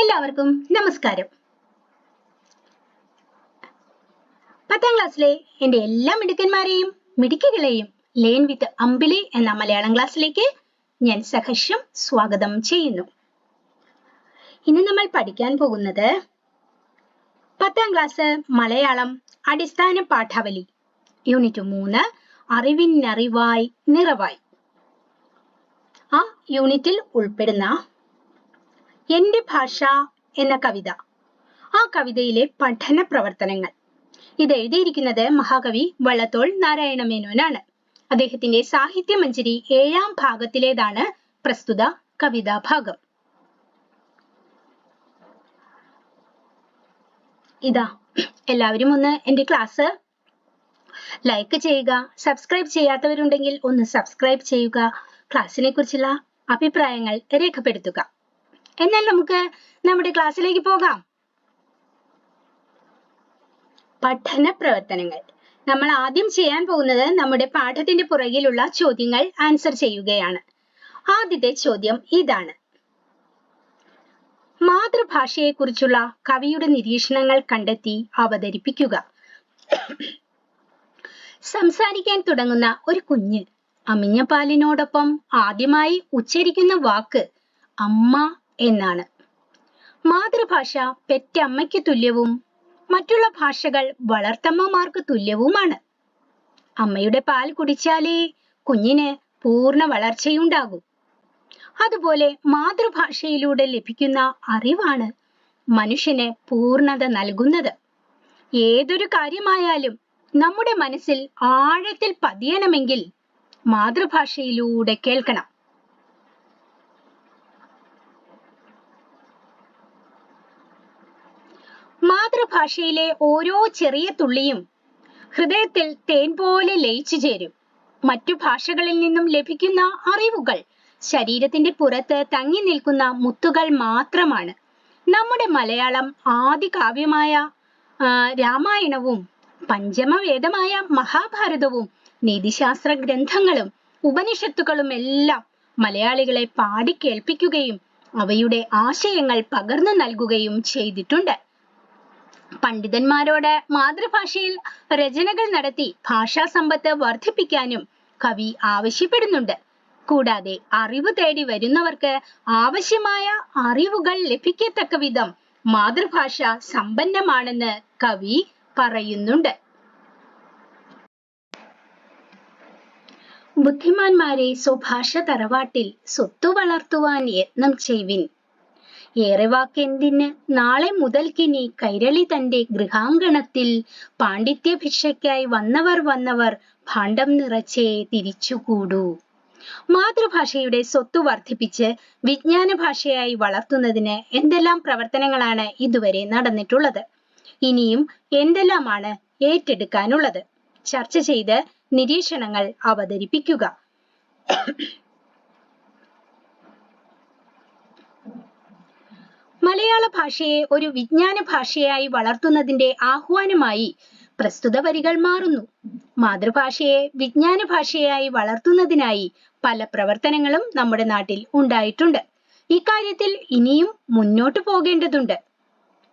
എല്ലാവർക്കും നമസ്കാരം. പത്താം ക്ലാസ്സിലെ എന്റെ എല്ലാ മിടുക്കന്മാരെയും മിടുക്കികളെയും ലേൺ വിത്ത് അമ്പിളി എന്ന മലയാളം ക്ലാസ്സിലേക്ക് ഞാൻ സഹർഷം സ്വാഗതം ചെയ്യുന്നു. ഇന്ന് നമ്മൾ പഠിക്കാൻ പോകുന്നത് പത്താം ക്ലാസ് മലയാളം അടിസ്ഥാന പാഠാവലി യൂണിറ്റ് മൂന്ന് അറിവിനറിവായി നിറവായി. ആ യൂണിറ്റിൽ ഉൾപ്പെടുന്ന എന്റെ ഭാഷ എന്ന കവിത. ആ കവിതയിലെ പഠന പ്രവർത്തനങ്ങൾ. ഇത് എഴുതിയിരിക്കുന്നത് മഹാകവി വള്ളത്തോൾ നാരായണ മേനോനാണ് അദ്ദേഹത്തിന്റെ സാഹിത്യമഞ്ജരി ഏഴാം ഭാഗത്തിലേതാണ് പ്രസ്തുത കവിതാ ഭാഗം. ഇതാ എല്ലാവരും ഒന്ന് എന്റെ ക്ലാസ് ലൈക്ക് ചെയ്യുക സബ്സ്ക്രൈബ് ചെയ്യാത്തവരുണ്ടെങ്കിൽ ഒന്ന് സബ്സ്ക്രൈബ് ചെയ്യുക ക്ലാസ്സിനെ കുറിച്ചുള്ള അഭിപ്രായങ്ങൾ രേഖപ്പെടുത്തുക. എന്നാൽ നമുക്ക് നമ്മുടെ ക്ലാസ്സിലേക്ക് പോകാം. പഠന പ്രവർത്തനങ്ങൾ. നമ്മൾ ആദ്യം ചെയ്യാൻ പോകുന്നത് നമ്മുടെ പാഠത്തിന്റെ പുറകിലുള്ള ചോദ്യങ്ങൾ ആൻസർ ചെയ്യുകയാണ്. ആദ്യത്തെ ചോദ്യം ഇതാണ്. മാതൃഭാഷയെക്കുറിച്ചുള്ള കവിയുടെ നിരീക്ഷണങ്ങൾ കണ്ടെത്തി അവതരിപ്പിക്കുക. സംസാരിക്കാൻ തുടങ്ങുന്ന ഒരു കുഞ്ഞ് അമിഞ്ഞ പാലിനോടൊപ്പം ആദ്യമായി ഉച്ചരിക്കുന്ന വാക്ക് അമ്മ എന്നാണ്. മാതൃഭാഷ പെറ്റമ്മയ്ക്ക് തുല്യവും മറ്റുള്ള ഭാഷകൾ വളർത്തമ്മമാർക്ക് തുല്യവുമാണ്. അമ്മയുടെ പാൽ കുടിച്ചാലേ കുഞ്ഞിന് പൂർണ വളർച്ചയുണ്ടാകൂ. അതുപോലെ മാതൃഭാഷയിലൂടെ ലഭിക്കുന്ന അറിവാണ് മനുഷ്യന് പൂർണത നൽകുന്നത്. ഏതൊരു കാര്യമായാലും നമ്മുടെ മനസ്സിൽ ആഴത്തിൽ പതിയണമെങ്കിൽ മാതൃഭാഷയിലൂടെ കേൾക്കണം. മാതൃഭാഷയിലെ ഓരോ ചെറിയ തുള്ളിയും ഹൃദയത്തിൽ തേൻ പോലെ ലയിച്ചു ചേരും. മറ്റു ഭാഷകളിൽ നിന്നും ലഭിക്കുന്ന അറിവുകൾ ശരീരത്തിന്റെ പുറത്ത് തങ്ങി നിൽക്കുന്ന മുത്തുകൾ മാത്രമാണ്. നമ്മുടെ മലയാളം ആദി കാവ്യമായ രാമായണവും പഞ്ചമവേദമായ മഹാഭാരതവും നീതിശാസ്ത്ര ഗ്രന്ഥങ്ങളും ഉപനിഷത്തുക്കളും എല്ലാം മലയാളികളെ പാടി കേൾപ്പിക്കുകയും അവയുടെ ആശയങ്ങൾ പകർന്നു നൽകുകയും ചെയ്തിട്ടുണ്ട്. പണ്ഡിതന്മാരോട് മാതൃഭാഷയിൽ രചനകൾ നടത്തി ഭാഷാ സമ്പത്ത് വർദ്ധിപ്പിക്കാനും കവി ആവശ്യപ്പെടുന്നുണ്ട്. കൂടാതെ അറിവ് തേടി വരുന്നവർക്ക് ആവശ്യമായ അറിവുകൾ ലഭിക്കത്തക്ക വിധം മാതൃഭാഷ സമ്പന്നമാണെന്ന് കവി പറയുന്നുണ്ട്. ബുദ്ധിമാന്മാരെ സ്വഭാഷ തറവാട്ടിൽ സ്വത്തു വളർത്തുവാൻ യത്നം ചെയ്വിൻ ഏറെ വാക്കെന്തിന് നാളെ മുതൽക്കിനി കൈരളി തന്റെ ഗൃഹാങ്കണത്തിൽ പാണ്ഡിത്യഭിക്ഷയ്ക്കായി വന്നവർ വന്നവർ ഭാണ്ഡം നിറച്ചേ തിരിച്ചുകൂടൂ. മാതൃഭാഷയുടെ സ്വത്ത് വർദ്ധിപ്പിച്ച് വിജ്ഞാന ഭാഷയായി വളർത്തുന്നതിന് എന്തെല്ലാം പ്രവർത്തനങ്ങളാണ് ഇതുവരെ നടന്നിട്ടുള്ളത്? ഇനിയും എന്തെല്ലാമാണ് ഏറ്റെടുക്കാനുള്ളത്? ചർച്ച ചെയ്ത് നിരീക്ഷണങ്ങൾ അവതരിപ്പിക്കുക. മലയാള ഭാഷയെ ഒരു വിജ്ഞാന ഭാഷയായി വളർത്തുന്നതിന്റെ ആഹ്വാനമായി പ്രസ്തുത വരികൾ മാറുന്നു. മാതൃഭാഷയെ വിജ്ഞാന ഭാഷയായി വളർത്തുന്നതിനായി പല പ്രവർത്തനങ്ങളും നമ്മുടെ നാട്ടിൽ ഉണ്ടായിട്ടുണ്ട്. ഇക്കാര്യത്തിൽ ഇനിയും മുന്നോട്ട് പോകേണ്ടതുണ്ട്.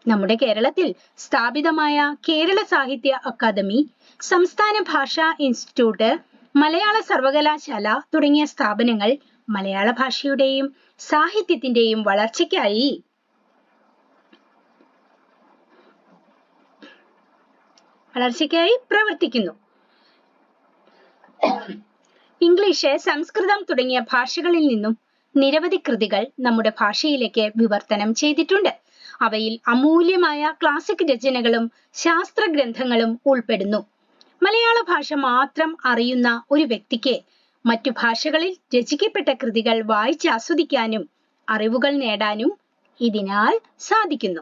നമ്മുടെ കേരളത്തിൽ സ്ഥാപിതമായ കേരള സാഹിത്യ അക്കാദമി സംസ്ഥാന ഭാഷാ ഇൻസ്റ്റിറ്റ്യൂട്ട് മലയാള സർവകലാശാല തുടങ്ങിയ സ്ഥാപനങ്ങൾ മലയാള ഭാഷയുടെയും സാഹിത്യത്തിന്റെയും വളർച്ചയ്ക്കായി വളർച്ചയ്ക്കായി പ്രവർത്തിക്കുന്നു. ഇംഗ്ലീഷ് സംസ്കൃതം തുടങ്ങിയ ഭാഷകളിൽ നിന്നും നിരവധി കൃതികൾ നമ്മുടെ ഭാഷയിലേക്ക് വിവർത്തനം ചെയ്തിട്ടുണ്ട്. അവയിൽ അമൂല്യമായ ക്ലാസിക് രചനകളും ശാസ്ത്ര ഗ്രന്ഥങ്ങളും ഉൾപ്പെടുന്നു. മലയാള ഭാഷ മാത്രം അറിയുന്ന ഒരു വ്യക്തിക്ക് മറ്റു ഭാഷകളിൽ രചിക്കപ്പെട്ട കൃതികൾ വായിച്ചാസ്വദിക്കാനും അറിവുകൾ നേടാനും ഇതിനാൽ സാധിക്കുന്നു.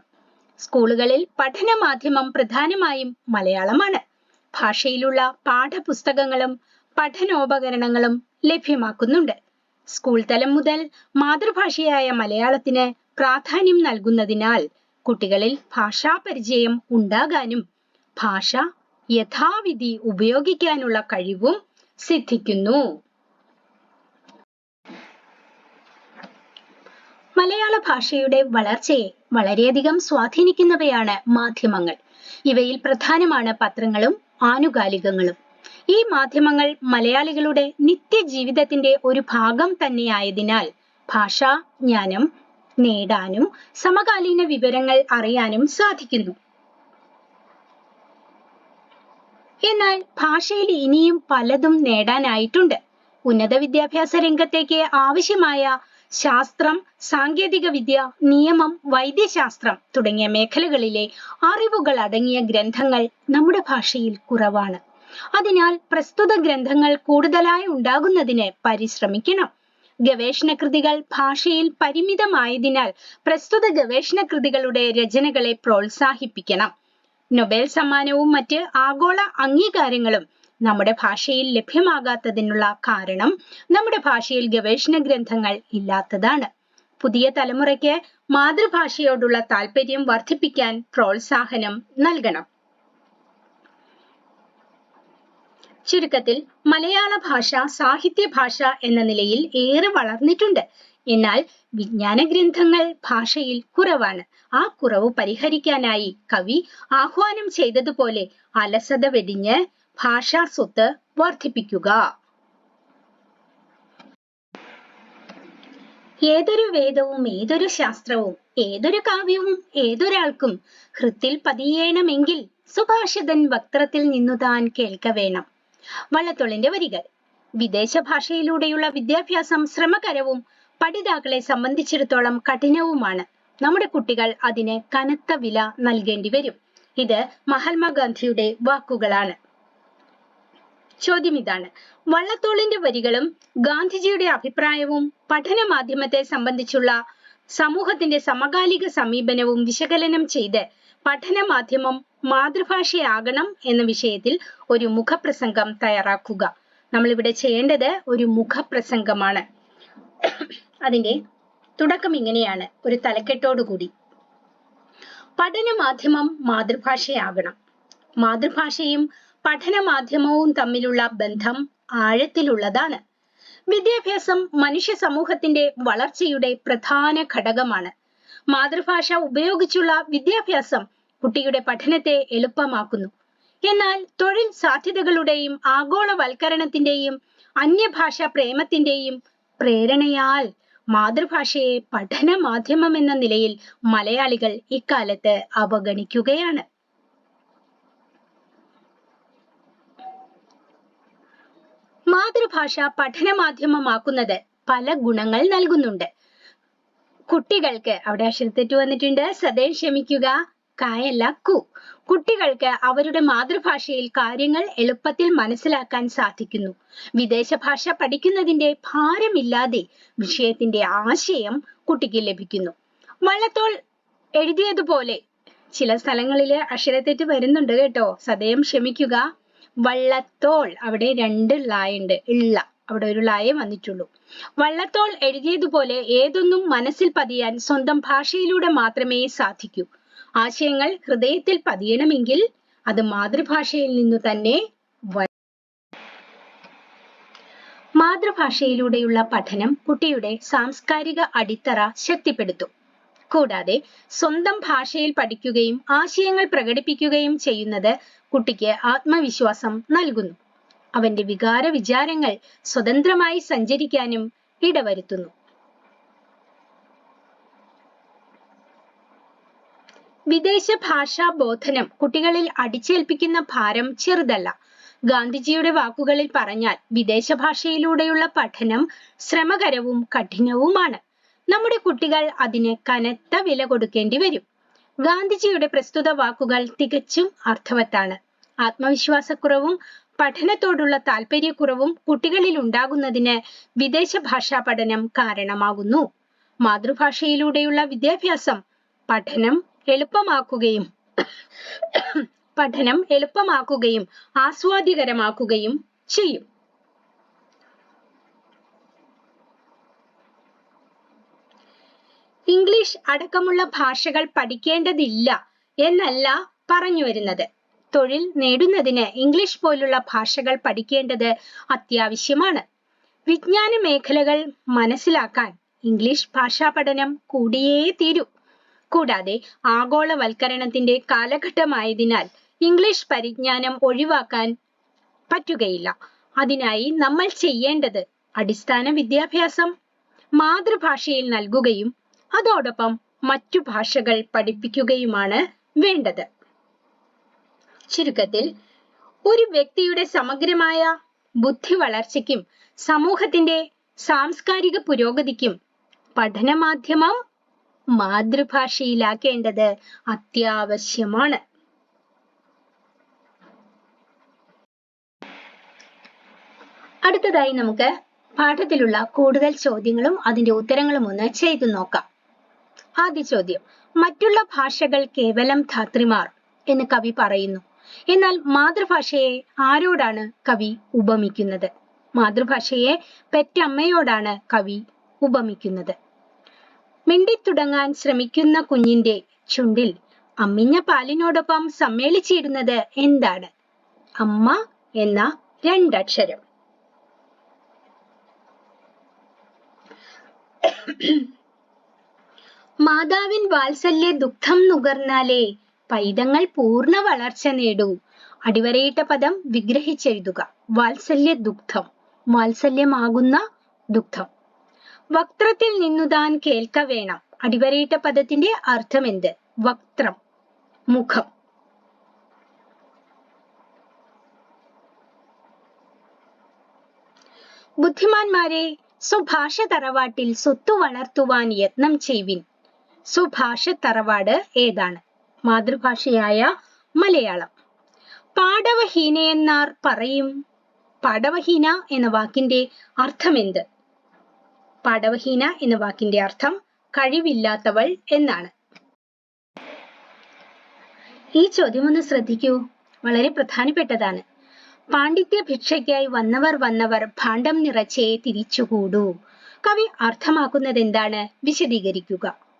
സ്കൂളുകളിൽ പഠന മാധ്യമം പ്രധാനമായും മലയാളമാണ്. ഭാഷയിലുള്ള പാഠപുസ്തകങ്ങളും പഠനോപകരണങ്ങളും ലഭ്യമാക്കുന്നുണ്ട്. സ്കൂൾ തലം മുതൽ മാതൃഭാഷയായ മലയാളത്തിന് പ്രാധാന്യം നൽകുന്നതിനാൽ കുട്ടികളിൽ ഭാഷാ പരിചയം ഉണ്ടാകാനും ഭാഷ യഥാവിധി ഉപയോഗിക്കാനുള്ള കഴിവും സിദ്ധിക്കുന്നു. മലയാള ഭാഷയുടെ വളർച്ചയെ വളരെയധികം സ്വാധീനിക്കുന്നവയാണ് മാധ്യമങ്ങൾ. ഇവയിൽ പ്രധാനമാണ് പത്രങ്ങളും ആനുകാലികങ്ങളും. ഈ മാധ്യമങ്ങൾ മലയാളികളുടെ നിത്യജീവിതത്തിന്റെ ഒരു ഭാഗം തന്നെയായതിനാൽ ഭാഷാ ജ്ഞാനം നേടാനും സമകാലീന വിവരങ്ങൾ അറിയാനും സാധിക്കുന്നു. എന്നാൽ ഭാഷയിൽ ഇനിയും പലതും നേടാനായിട്ടുണ്ട്. ഉന്നത വിദ്യാഭ്യാസ രംഗത്തേക്ക് ആവശ്യമായ ശാസ്ത്രം സാങ്കേതിക വിദ്യ നിയമം വൈദ്യശാസ്ത്രം തുടങ്ങിയ മേഖലകളിലെ അറിവുകൾ അടങ്ങിയ ഗ്രന്ഥങ്ങൾ നമ്മുടെ ഭാഷയിൽ കുറവാണ്. അതിനാൽ പ്രസ്തുത ഗ്രന്ഥങ്ങൾ കൂടുതലായി ഉണ്ടാകുന്നതിന് പരിശ്രമിക്കണം. ഗവേഷണ കൃതികൾ ഭാഷയിൽ പരിമിതമായതിനാൽ പ്രസ്തുത ഗവേഷണ കൃതികളുടെ രചനകളെ പ്രോത്സാഹിപ്പിക്കണം. നൊബേൽ സമ്മാനവും മറ്റ് ആഗോള അംഗീകാരങ്ങളും നമ്മുടെ ഭാഷയിൽ ലഭ്യമാകാത്തതിനുള്ള കാരണം നമ്മുടെ ഭാഷയിൽ ഗവേഷണ ഗ്രന്ഥങ്ങൾ ഇല്ലാത്തതാണ്. പുതിയ തലമുറയ്ക്ക് മാതൃഭാഷയോടുള്ള താല്പര്യം വർദ്ധിപ്പിക്കാൻ പ്രോത്സാഹനം നൽകണം. ചുരുക്കത്തിൽ മലയാള ഭാഷ സാഹിത്യ ഭാഷ എന്ന നിലയിൽ ഏറെ വളർന്നിട്ടുണ്ട്. എന്നാൽ വിജ്ഞാന ഗ്രന്ഥങ്ങൾ ഭാഷയിൽ കുറവാണ്. ആ കുറവ് പരിഹരിക്കാനായി കവി ആഹ്വാനം ചെയ്തതുപോലെ അലസത വെടിഞ്ഞ് ഭാഷാ സ്വത്ത് വർദ്ധിപ്പിക്കുക. ഏതൊരു വേദവും ഏതൊരു ശാസ്ത്രവും ഏതൊരു കാവ്യവും ഏതൊരാൾക്കും ഹൃത്തിൽ പതിയേണമെങ്കിൽ സുഭാഷിതൻ വക്രത്തിൽ നിന്നു താൻ കേൾക്ക വേണം. വള്ളത്തോളിന്റെ വരികൾ. വിദേശ ഭാഷയിലൂടെയുള്ള വിദ്യാഭ്യാസം ശ്രമകരവും പഠിതാക്കളെ സംബന്ധിച്ചിടത്തോളം കഠിനവുമാണ്. നമ്മുടെ കുട്ടികൾ അതിന് കനത്ത വില നൽകേണ്ടി വരും. ഇത് മഹാത്മാഗാന്ധിയുടെ വാക്കുകളാണ്. ചോദ്യം ഇതാണ്. വള്ളത്തോളിന്റെ വരികളും ഗാന്ധിജിയുടെ അഭിപ്രായവും പഠന മാധ്യമത്തെ സംബന്ധിച്ചുള്ള സമൂഹത്തിന്റെ സമകാലിക സമീപനവും വിശകലനം ചെയ്ത് പഠന മാധ്യമം മാതൃഭാഷയാകണം എന്ന വിഷയത്തിൽ ഒരു മുഖപ്രസംഗം തയ്യാറാക്കുക. നമ്മൾ ഇവിടെ ചെയ്യേണ്ടത് ഒരു മുഖപ്രസംഗമാണ്. അതിന്റെ തുടക്കം ഇങ്ങനെയാണ്. ഒരു തലക്കെട്ടോടുകൂടി പഠന മാധ്യമം മാതൃഭാഷയാകണം. മാതൃഭാഷയും പഠന മാധ്യമവും തമ്മിലുള്ള ബന്ധം ആഴത്തിലുള്ളതാണ്. വിദ്യാഭ്യാസം മനുഷ്യ സമൂഹത്തിന്റെ വളർച്ചയുടെ പ്രധാന ഘടകമാണ്. മാതൃഭാഷ ഉപയോഗിച്ചുള്ള വിദ്യാഭ്യാസം കുട്ടിയുടെ പഠനത്തെ എളുപ്പമാക്കുന്നു. എന്നാൽ തൊഴിൽ സാധ്യതകളുടെയും ആഗോളവൽക്കരണത്തിന്റെയും അന്യഭാഷ പ്രേമത്തിന്റെയും പ്രേരണയാൽ മാതൃഭാഷയെ പഠന മാധ്യമം എന്ന നിലയിൽ മലയാളികൾ ഇക്കാലത്ത് അവഗണിക്കുകയാണ്. മാതൃഭാഷ പഠനമാധ്യമമാക്കുന്നത് പല ഗുണങ്ങൾ നൽകുന്നുണ്ട്. കുട്ടികൾക്ക് അവിടെ അക്ഷരത്തെറ്റ് വന്നിട്ടുണ്ട് സദയം ക്ഷമിക്കുക കായല്ല കു. കുട്ടികൾക്ക് അവരുടെ മാതൃഭാഷയിൽ കാര്യങ്ങൾ എളുപ്പത്തിൽ മനസ്സിലാക്കാൻ സാധിക്കുന്നു. വിദേശ ഭാഷ പഠിക്കുന്നതിന്റെ ഭാരമില്ലാതെ വിഷയത്തിന്റെ ആശയം കുട്ടിക്ക് ലഭിക്കുന്നു. വള്ളത്തോൾ എഴുതിയതുപോലെ ചില സ്ഥലങ്ങളിൽ അക്ഷരത്തെറ്റ് വരുന്നുണ്ട് കേട്ടോ. സദയം ക്ഷമിക്കുക വള്ളത്തോൾ. അവിടെ രണ്ട് ലായുണ്ട് ഇള്ള. അവിടെ ഒരു ലായേ വന്നിട്ടുള്ളൂ. വള്ളത്തോൾ എഴുതിയതുപോലെ ഏതൊന്നും മനസ്സിൽ പതിയാൻ സ്വന്തം ഭാഷയിലൂടെ മാത്രമേ സാധിക്കൂ. ആശയങ്ങൾ ഹൃദയത്തിൽ പതിയണമെങ്കിൽ അത് മാതൃഭാഷയിൽ നിന്നു തന്നെ മാതൃഭാഷയിലൂടെയുള്ള പഠനം കുട്ടിയുടെ സാംസ്കാരിക അടിത്തറ ശക്തിപ്പെടുത്തും. കൂടാതെ സ്വന്തം ഭാഷയിൽ പഠിക്കുകയും ആശയങ്ങൾ പ്രകടിപ്പിക്കുകയും ചെയ്യുന്നത് കുട്ടിക്ക് ആത്മവിശ്വാസം നൽകുന്നു. അവന്റെ വികാര വിചാരങ്ങൾ സ്വതന്ത്രമായി സഞ്ചരിക്കാനും ഇടവരുത്തുന്നു. വിദേശ ഭാഷാ ബോധനം കുട്ടികളിൽ അടിച്ചേൽപ്പിക്കുന്ന ഭാരം ചെറുതല്ല. ഗാന്ധിജിയുടെ വാക്കുകളിൽ പറഞ്ഞാൽ വിദേശ ഭാഷയിലൂടെയുള്ള പഠനം ശ്രമകരവും കഠിനവുമാണ്. നമ്മുടെ കുട്ടികൾ അതിന് കനത്ത വില കൊടുക്കേണ്ടി വരും. ഗാന്ധിജിയുടെ പ്രസ്തുത വാക്കുകൾ തികച്ചും അർത്ഥവത്താണ്. ആത്മവിശ്വാസക്കുറവും പഠനത്തോടുള്ള താല്പര്യക്കുറവും കുട്ടികളിൽ ഉണ്ടാകുന്നതിന് വിദേശ ഭാഷാ പഠനം കാരണമാകുന്നു. മാതൃഭാഷയിലൂടെയുള്ള വിദ്യാഭ്യാസം പഠനം എളുപ്പമാക്കുകയും പഠനം എളുപ്പമാക്കുകയും ആസ്വാദ്യകരമാക്കുകയും ചെയ്യും. ഇംഗ്ലീഷ് അടക്കമുള്ള ഭാഷകൾ പഠിക്കേണ്ടതില്ല എന്നല്ല പറഞ്ഞു വരുന്നത്. തൊഴിൽ നേടുന്നതിന് ഇംഗ്ലീഷ് പോലുള്ള ഭാഷകൾ പഠിക്കേണ്ടത് അത്യാവശ്യമാണ്. വിജ്ഞാന മേഖലകൾ മനസ്സിലാക്കാൻ ഇംഗ്ലീഷ് ഭാഷാ പഠനം കൂടിയേ തീരൂ. കൂടാതെ ആഗോളവൽക്കരണത്തിന്റെ കാലഘട്ടമായതിനാൽ ഇംഗ്ലീഷ് പരിജ്ഞാനം ഒഴിവാക്കാൻ പറ്റുകയില്ല. അതിനായി നമ്മൾ ചെയ്യേണ്ടത് അടിസ്ഥാന വിദ്യാഭ്യാസം. മാതൃഭാഷയിൽ നൽകുകയും അതോടൊപ്പം മറ്റു ഭാഷകൾ പഠിപ്പിക്കുകയുമാണ് വേണ്ടത്. ചുരുക്കത്തിൽ ഒരു വ്യക്തിയുടെ സമഗ്രമായ ബുദ്ധി വളർച്ചയ്ക്കും സമൂഹത്തിന്റെ സാംസ്കാരിക പുരോഗതിക്കും പഠനമാധ്യമം മാതൃഭാഷയിലാക്കേണ്ടത് അത്യാവശ്യമാണ്. അടുത്തതായി നമുക്ക് പാഠത്തിലുള്ള കൂടുതൽ ചോദ്യങ്ങളും അതിന്റെ ഉത്തരങ്ങളും ഒന്ന് ചെയ്തു നോക്കാം. ആദ്യ ചോദ്യം മറ്റുള്ള ഭാഷകൾ കേവലം ധാത്രിമാർ എന്ന് കവി പറയുന്നു. എന്നാൽ മാതൃഭാഷയെ ആരോടാണ് കവി ഉപമിക്കുന്നത്? മാതൃഭാഷയെ പെറ്റമ്മയോടാണ് കവി ഉപമിക്കുന്നത്. മിണ്ടിത്തുടങ്ങാൻ ശ്രമിക്കുന്ന കുഞ്ഞിന്റെ ചുണ്ടിൽ അമ്മിഞ്ഞ പാലിനോടൊപ്പം സമ്മേളിച്ചിരുന്നത് എന്താണ്? അമ്മ എന്ന രണ്ടക്ഷരം. മാതാവിൻ വാത്സല്യ ദുഃഖം നുകർന്നാലേ പൈതങ്ങൾ പൂർണ വളർച്ച നേടൂ. അടിവരയിട്ട പദം വിഗ്രഹിച്ചെഴുതുക. വാത്സല്യ ദുഃഖം. വാത്സല്യമാകുന്ന ദുഃഖം. വക്ത്രത്തിൽ നിന്നു താൻ കേൾക്ക വേണം. അടിവരയിട്ട പദത്തിന്റെ അർത്ഥം എന്ത്? വക്ത്രം. മുഖം. ബുദ്ധിമാന്മാരെ സ്വഭാഷ തറവാട്ടിൽ സ്വത്തു വളർത്തുവാൻ യത്നം ചെയ്വിൻ. സ്വഭാഷ തറവാട് ഏതാണ്? മാതൃഭാഷയായ മലയാളം. പാടവഹീനയെന്നാർ പറയും. പാടവഹീന എന്ന വാക്കിന്റെ അർത്ഥം എന്ത് പാടവഹീന എന്ന വാക്കിന്റെ അർത്ഥം കഴിവില്ലാത്തവൾ എന്നാണ്. ഈ ചോദ്യം ഒന്ന് ശ്രദ്ധിക്കൂ. വളരെ പ്രധാനപ്പെട്ടതാണ്. പാണ്ഡിത്യ ഭിക്ഷയ്ക്കായി വന്നവർ വന്നവർ ഭാണ്ഡം നിറച്ചേ തിരിച്ചുകൂടൂ. കവി അർത്ഥമാക്കുന്നത് എന്താണ് വിശദീകരിക്കുക.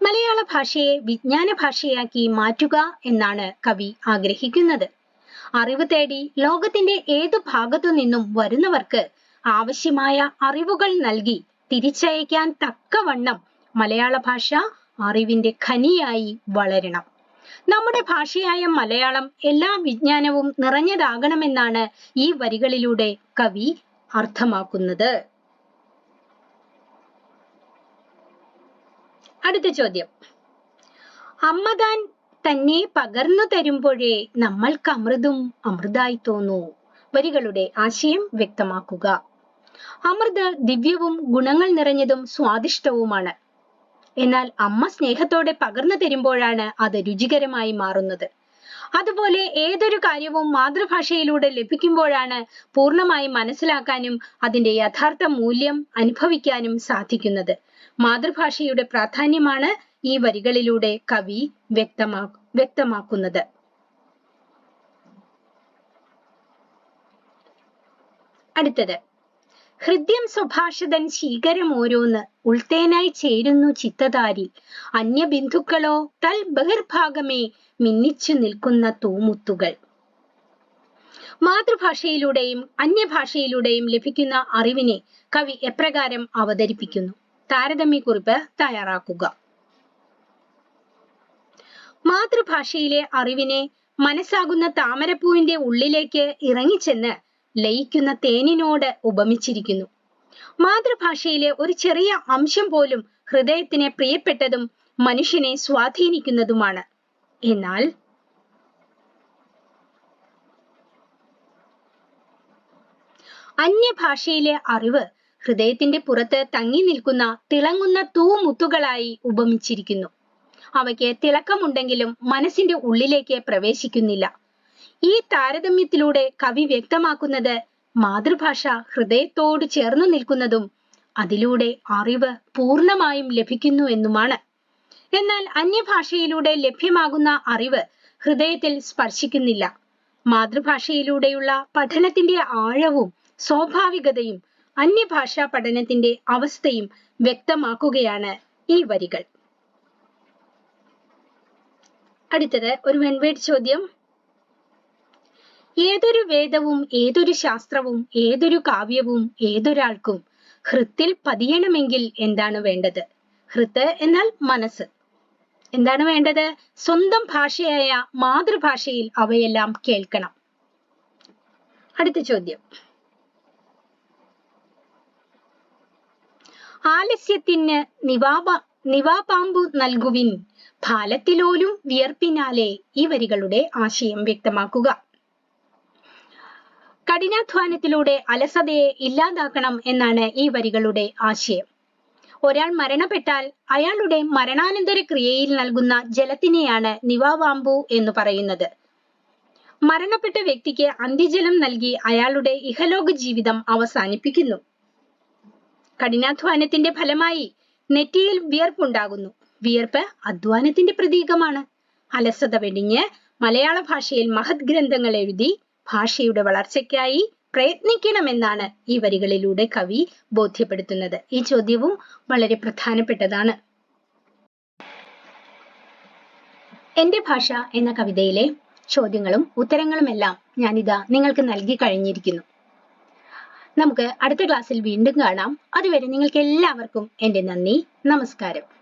മലയാള ഭാഷയെ വിജ്ഞാന ഭാഷയാക്കി മാറ്റുക എന്നാണ് കവി ആഗ്രഹിക്കുന്നത്. അറിവ് തേടി ലോകത്തിന്റെ ഏതു ഭാഗത്തു നിന്നും വരുന്നവർക്ക് ആവശ്യമായ അറിവുകൾ നൽകി തിരിച്ചയക്കാൻ തക്കവണ്ണം മലയാള ഭാഷ അറിവിന്റെ ഖനിയായി വളരണം. നമ്മുടെ ഭാഷയായ മലയാളം എല്ലാ വിജ്ഞാനവും നിറഞ്ഞതാകണമെന്നാണ് ഈ വരികളിലൂടെ കവി അർത്ഥമാക്കുന്നത്. അടുത്ത ചോദ്യം. അമ്മ താൻ തന്നെ പകർന്നു തരുമ്പോഴേ നമ്മൾക്ക് അമൃതും അമൃതായി തോന്നൂ. വരികളുടെ ആശയം വ്യക്തമാക്കുക. അമൃത് ദിവ്യവും ഗുണങ്ങൾ നിറഞ്ഞതും സ്വാദിഷ്ടവുമാണ്. എന്നാൽ അമ്മ സ്നേഹത്തോടെ പകർന്നു തരുമ്പോഴാണ് അത് രുചികരമായി മാറുന്നത്. അതുപോലെ ഏതൊരു കാര്യവും മാതൃഭാഷയിലൂടെ ലഭിക്കുമ്പോഴാണ് പൂർണമായി മനസ്സിലാക്കാനും അതിന്റെ യഥാർത്ഥ മൂല്യം അനുഭവിക്കാനും സാധിക്കുന്നത്. മാതൃഭാഷയുടെ പ്രാധാന്യമാണ് ഈ വരികളിലൂടെ കവി വ്യക്തമാ വ്യക്തമാക്കുന്നത്. അടുത്തത്. ഹൃദ്യം സ്വഭാഷതൻ ശീകരം ഓരോന്ന് ഉൾത്തേനായി ചേരുന്നു ചിത്തതാരി അന്യബിന്ദുക്കളോ തൽ ബഹിർഭാഗമേ മിന്നിച്ചു നിൽക്കുന്ന തൂമുത്തുകൾ. മാതൃഭാഷയിലൂടെയും അന്യഭാഷയിലൂടെയും ലഭിക്കുന്ന അറിവിനെ കവി എപ്രകാരം അവതരിപ്പിക്കുന്നു? താരതമ്യക്കുറിപ്പ് തയ്യാറാക്കുക. മാതൃഭാഷയിലെ അറിവിനെ മനസ്സാകുന്ന താമരപ്പൂവിന്റെ ഉള്ളിലേക്ക് ഇറങ്ങിച്ചെന്ന് ലയിക്കുന്ന തേനിനോട് ഉപമിച്ചിരിക്കുന്നു. മാതൃഭാഷയിലെ ഒരു ചെറിയ അംശം പോലും ഹൃദയത്തിന് പ്രിയപ്പെട്ടതും മനുഷ്യനെ സ്വാധീനിക്കുന്നതുമാണ്. എന്നാൽ അന്യഭാഷയിലെ അറിവ് ഹൃദയത്തിന്റെ പുറത്ത് തങ്ങി നിൽക്കുന്ന തിളങ്ങുന്ന തൂമുത്തുകളായി ഉപമിച്ചിരിക്കുന്നു. അവയ്ക്ക് തിളക്കമുണ്ടെങ്കിലും മനസ്സിന്റെ ഉള്ളിലേക്ക് പ്രവേശിക്കുന്നില്ല. ഈ താരതമ്യത്തിലൂടെ കവി വ്യക്തമാക്കുന്നത് മാതൃഭാഷ ഹൃദയത്തോട് ചേർന്നു നിൽക്കുന്നതും അതിലൂടെ അറിവ് പൂർണമായും ലഭിക്കുന്നു എന്നുമാണ്. എന്നാൽ അന്യഭാഷയിലൂടെ ലഭ്യമാകുന്ന അറിവ് ഹൃദയത്തിൽ സ്പർശിക്കുന്നില്ല. മാതൃഭാഷയിലൂടെയുള്ള പഠനത്തിന്റെ ആഴവും സ്വാഭാവികതയും അന്യഭാഷാ പഠനത്തിന്റെ അവസ്ഥയും വ്യക്തമാക്കുകയാണ് ഈ വരികൾ. അടുത്തത് ഒരു വെൺവേഡ് ചോദ്യം. ഏതൊരു വേദവും ഏതൊരു ശാസ്ത്രവും ഏതൊരു കാവ്യവും ഏതൊരാൾക്കും ഹൃത്തിൽ പതിയണമെങ്കിൽ എന്താണ് വേണ്ടത്? ഹൃത്ത് എന്നാൽ മനസ്സ്. എന്താണ് വേണ്ടത്? സ്വന്തം ഭാഷയായ മാതൃഭാഷയിൽ അവയെല്ലാം കേൾക്കണം. അടുത്ത ചോദ്യം. ആലസ്യത്തിന് നിവാപ നിവാപാമ്പു നൽകുവിൻ ഫാലത്തിലോലും വിയർപ്പിനാലെ ഈ വരികളുടെ ആശയം വ്യക്തമാക്കുക. കഠിനാധ്വാനത്തിലൂടെ അലസതയെ ഇല്ലാതാക്കണം എന്നാണ് ഈ വരികളുടെ ആശയം. ഒരാൾ മരണപ്പെട്ടാൽ അയാളുടെ മരണാനന്തര ക്രിയയിൽ നൽകുന്ന ജലത്തിനെയാണ് നിവാവാമ്പു എന്ന് പറയുന്നത്. മരണപ്പെട്ട വ്യക്തിക്ക് അന്ത്യജലം നൽകി അയാളുടെ ഇഹലോക ജീവിതം അവസാനിപ്പിക്കുന്നു. കഠിനാധ്വാനത്തിന്റെ ഫലമായി നെറ്റിയിൽ വിയർപ്പുണ്ടാകുന്നു. വിയർപ്പ് അധ്വാനത്തിന്റെ പ്രതീകമാണ്. അലസത വെടിഞ്ഞ് മലയാള ഭാഷയിൽ മഹത് ഗ്രന്ഥങ്ങൾ എഴുതി ഭാഷയുടെ വളർച്ചയ്ക്കായി പ്രയത്നിക്കണമെന്നാണ് ഈ വരികളിലൂടെ കവി ബോധ്യപ്പെടുത്തുന്നത്. ഈ ചോദ്യവും വളരെ പ്രധാനപ്പെട്ടതാണ്. എന്റെ ഭാഷ എന്ന കവിതയിലെ ചോദ്യങ്ങളും ഉത്തരങ്ങളുമെല്ലാം ഞാനിതാ നിങ്ങൾക്ക് നൽകി കഴിഞ്ഞിരിക്കുന്നു. നമുക്ക് അടുത്ത ക്ലാസ്സിൽ വീണ്ടും കാണാം. അതുവരെ നിങ്ങൾക്ക് എല്ലാവർക്കും എന്റെ നന്ദി. നമസ്കാരം.